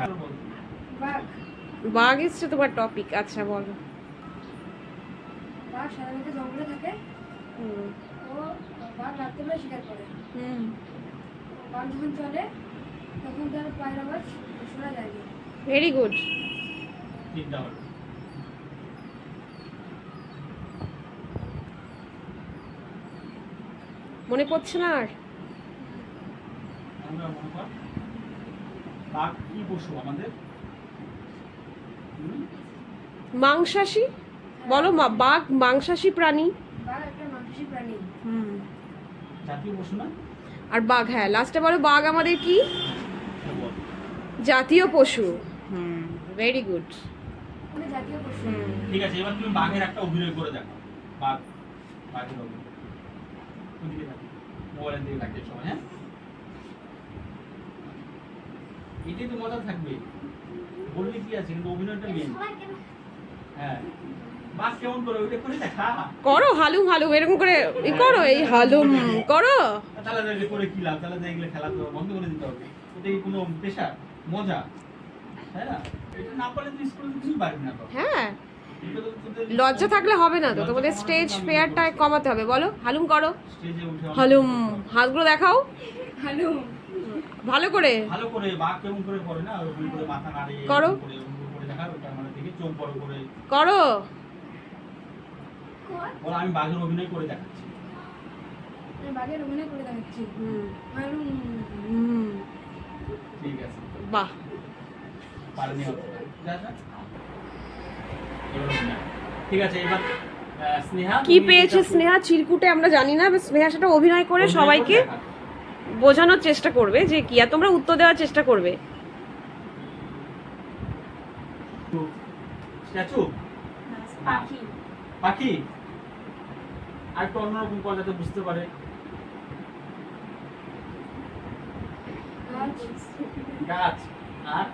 বাঘ। বাঘ এসছে তোমার টপিক আচ্ছা বলো। বাঘ সাধারণত জঙ্গলে থাকে। হুম। ও বাঘ রাত্রেবেলা শিকার করে। হুম। বাঘ যখন চলে তখন তার পায়ের আওয়াজ শোনা যায় ভেরি গুড মনে পড়ছে না আর? মনে বাঘ কি পশু আমাদের? মাংসাশী? বলো মা বাঘ মাংসাশী প্রাণী? হুম। জাতীয় পশু না? আর বাঘ হ্যাঁ লাস্টে বলো বাঘ আমাদের কি? হ্যাঁ, জাতীয় পশু। হুম ভেরি গুড জাতীয় পশু। হুম। ঠিক আছে এবার তুমি বাঘের একটা অভিনয় করে দেখো। বাঘ বাঘের অভিনয়। মোবাইলের দিকে সময় হ্যাঁ? এটাই তো মজা থাকবে। বললে কি আছে? কিন্তু অভিনয়টা মেন হ্যাঁ। কেমন করে? ওইটা করে দেখা। করো হালুম হালুম এরকম করে ই করো এই হালুম করো। তাহলে করে কি লাভ? তাহলে খেলা তো বন্ধ করে দিতে হবে। কোনো পেশা মজা। তাই না? এটা না পারলে তুই স্কুলে কিছুই পারবি না হ্যাঁ। লজ্জা থাকলে হবে না তো। তোমাদের স্টেজ ফেয়ারটা কমাতে হবে। বলো হালুম করো। হালুম। হাতগুলো দেখাও। হ্যালো ভালো করে? ভালো করে বাঘ কেমন করে করে না? ওরকম করে মাথা নাড়ে করো। করে দেখা ওটা মানে দেখে চোখ বড় করে। করো। বলো আমি বাঘের অভিনয় করে দেখাচ্ছি। আমি বাঘের অভিনয় করে দেখাচ্ছি। হুম। হুম। ঠিক আছে। বাহ। পারেনি ঠিক আছে এবার স্নেহা কি পেয়েছে স্নেহা? চিরকুটে আমরা জানি না স্নেহা সেটা অভিনয় করে সবাইকে। বোঝানোর চেষ্টা করবে যে কি আর তোমরা উত্তর দেওয়ার চেষ্টা করবে। স্ট্যাচু? পাখি। পাখি? আর একটু অন্যরকম যাতে বুঝতে পারে। গাছ। গাছ। আর?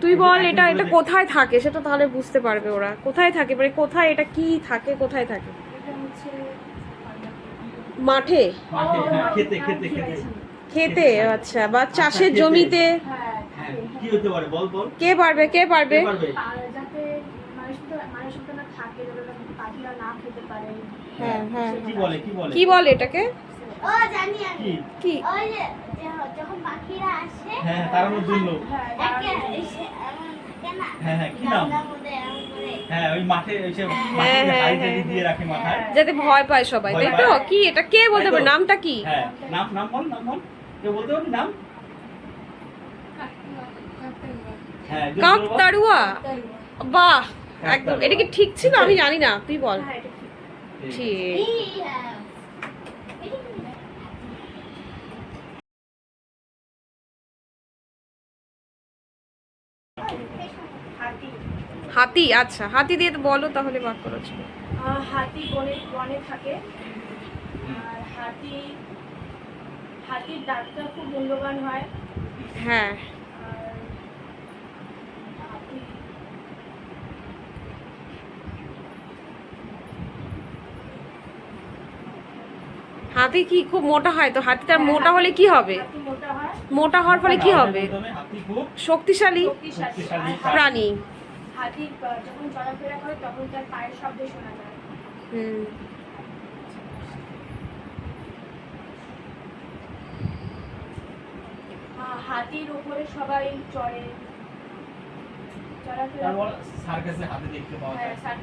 তুই বল এটা এটা কোথায় থাকে সেটা তাহলে বুঝতে পারবে ওরা। কোথায় থাকে? মানে কোথায় এটা কি থাকে কোথায় থাকে? এটা হচ্ছে মাঠে? মাঠে হ্যাঁ খেতে খেতে খেতে। খেতে আচ্ছা বা চাষের জমিতে? হ্যাঁ হ্যাঁ কি হতে পারে বল বল। কে পারবে কে পারবে? কে পারবে? আর যাতে মানুষ তো মানুষ তো না থাকে যাতে পাখিরা না খেতে পারে। হ্যাঁ হ্যাঁ। কি বলে কি বলে? কি বলে এটাকে? ও কি? যখন পাখিরা আসে হ্যাঁ জন্য। হ্যাঁ হ্যাঁ, হ্যাঁ, কি নাম? গামলার মধ্যে এমন করে হ্যাঁ ওই মাঠে হ্যাঁ, হ্যাঁ, হ্যাঁ, দিয়ে রাখে মাথায়। যাতে ভয় পায় সবাই তাই তো? কি এটা কে বলতে? পারবে নামটা কি? হ্যাঁ নাম নাম বল নাম বল। কেউ বলতে পারবি? নাম? হ্যাঁ জোরে কাক জোরে বল। তাড়ুয়া? বাহ একদম। এটা কি ঠিক ছিল? আমি জানি না। তুই বল। হ্যাঁ ঠিক। হ্যাঁ। হাতি। হাতি আচ্ছা হাতি দিয়ে তো বলো তাহলে বাদ করেছ আহ, হাতি বনে বনে থাকে। আর হাতি হাতির দাঁতটা খুব মূল্যবান হয়। হ্যাঁ। হাতি হাতি কি খুব মোটা হয় তো? হাতি তার মোটা হলে কি হবে? মোটা হওয়ার ফলে কি হবে? প্রথমে হাতি খুব শক্তিশালী। প্রাণী। হাতি যখন চলাফেরা করে তখন তার পায়ের শব্দ শোনা যায়। হুম। হাতির উপরে সবাই চড়ে। সার্কাসে হাতি দেখতে পাওয়া হ্যাঁ যায়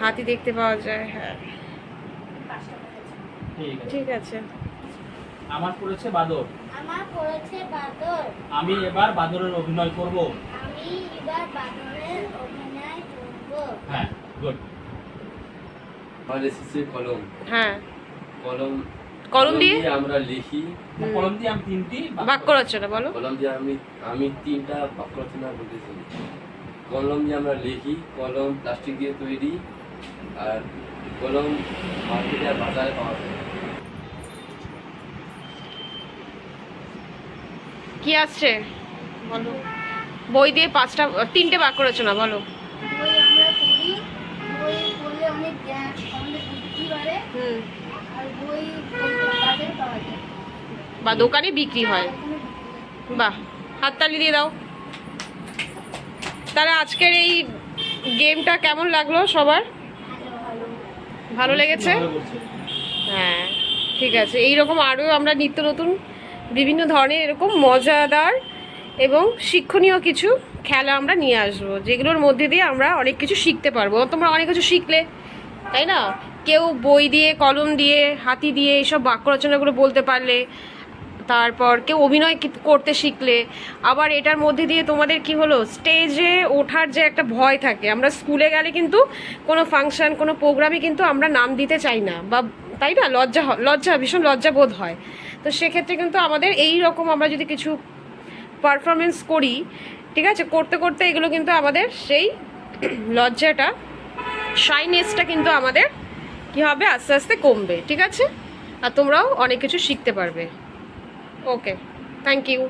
হাতি দেখতে পাওয়া যায়। হ্যাঁ। ঠিক আছে। ঠিক আছে। আমার পড়েছে বাদর। আমার পড়েছে বাদর। আমি এবার বাদরের অভিনয় করব। আমি এবার বাদরের অভিনয় করব হ্যাঁ গুড আমার এসেছে কলম। হ্যাঁ। কলম কলম দিয়ে? আমরা লিখি। কলম দিয়ে আমি তিনটি বাক্য রচনা বলো। কলম দিয়ে আমি আমি তিনটা বাক্য রচনা বলতেছি কলম দিয়ে আমরা লিখি কলম প্লাস্টিক দিয়ে তৈরি আর কলম মার্কেটে বাজারে পাওয়া যায়। কি আসছে? বলো। বই দিয়ে পাঁচটা তিনটে বাক্য রচনা বলো বই আমরা পড়ি বই পড়লে অনেক জ্ঞান আমাদের বুদ্ধি বাড়ে হুম আর বই বাজারে পাওয়া যায় বা দোকানে বিক্রি হয়। বাহ হাততালি দিয়ে দাও। তাহলে আজকের এই গেমটা কেমন লাগল সবার? ভালো ভালো ভালো লেগেছে হ্যাঁ ঠিক আছে। এই রকম আরও আমরা নিত্য নতুন বিভিন্ন ধরনের এরকম মজাদার এবং শিক্ষণীয় কিছু খেলা আমরা নিয়ে আসব যেগুলোর মধ্যে দিয়ে আমরা অনেক কিছু শিখতে পারব। তোমরা অনেক কিছু শিখলে তাই না? কেউ বই দিয়ে, কলম দিয়ে, হাতি দিয়ে এইসব বাক্য রচনাগুলো বলতে পারলে, তারপর কেউ অভিনয় করতে শিখলে, আবার এটার মধ্যে দিয়ে তোমাদের কি হলো? স্টেজে ওঠার যে একটা ভয় থাকে, আমরা স্কুলে গেলে কিন্তু কোনো ফাংশন কোনো প্রোগ্রামে কিন্তু আমরা নাম দিতে চাই না, বা তাই না? লজ্জা লজ্জা, ভীষণ লজ্জা বোধ হয়। তো সেক্ষেত্রে কিন্তু আমাদের এই রকম আমরা যদি কিছু পারফরমেন্স করি, ঠিক আছে? করতে করতে এগুলো কিন্তু আমাদের সেই লজ্জাটা শাইনেসটা কিন্তু আমাদের কি হবে? আস্তে আস্তে কমবে, ঠিক আছে? আর তোমরাও অনেক কিছু শিখতে পারবে। Okay thank you